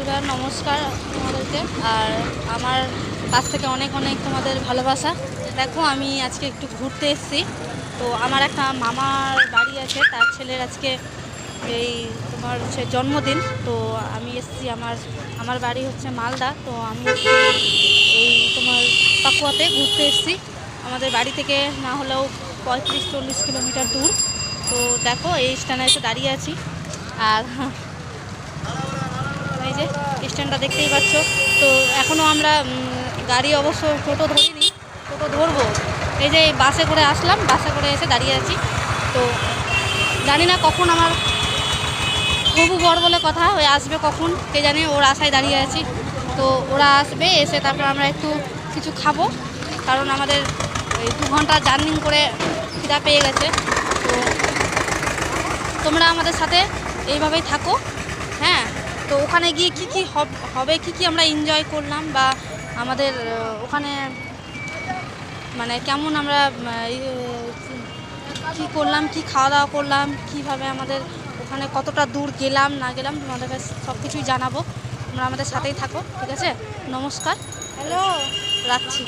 বন্ধুরা, নমস্কার তোমাদেরকে। আর আমার কাছ থেকে অনেক অনেক তোমাদের ভালোবাসা। দেখো, আমি আজকে একটু ঘুরতে এসেছি। তো আমার একটা মামার বাড়ি আছে, তার ছেলের আজকে এই তোমার হচ্ছে জন্মদিন। তো আমি এসেছি, আমার আমার বাড়ি হচ্ছে মালদা। তো আমি এই তোমার পাকুয়াতে ঘুরতে এসেছি। আমাদের বাড়ি থেকে না হলেও পঁয়ত্রিশ চল্লিশ কিলোমিটার দূর। তো দেখো, এই স্ট্যান্ডে এসে দাঁড়িয়ে আছি। আর যে স্ট্যান্ডটা দেখতেই পাচ্ছ। তো এখনও আমরা গাড়ি অবশ্য টোটো ধরিনি, টোটো ধরবো। এই যে বাসে করে আসলাম, বাসে করে এসে দাঁড়িয়ে আছি। তো জানি না কখন আমার হবু বর বলে কথা, ওই আসবে কখন, কে জানে, ওর আশায় দাঁড়িয়ে আছি। তো ওরা আসবে, এসে তারপর আমরা একটু কিছু খাব। কারণ আমাদের এই দু ঘণ্টা জার্নিং করে খিদা পেয়ে গেছে। তো তোমরা আমাদের সাথে এইভাবেই থাকো। তো ওখানে গিয়ে কি কি হবে কি কি আমরা এনজয় করলাম বা আমাদের ওখানে মানে কেমন আমরা ইয়ে, কি করলাম কি খাওয়া দাওয়া করলাম কীভাবে আমাদের ওখানে কতটা দূর গেলাম না গেলাম তোমাদের কাছে সব কিছুই জানাব। তোমরা আমাদের সাথেই থাকো ঠিক আছে? নমস্কার। হ্যালো রাখছি।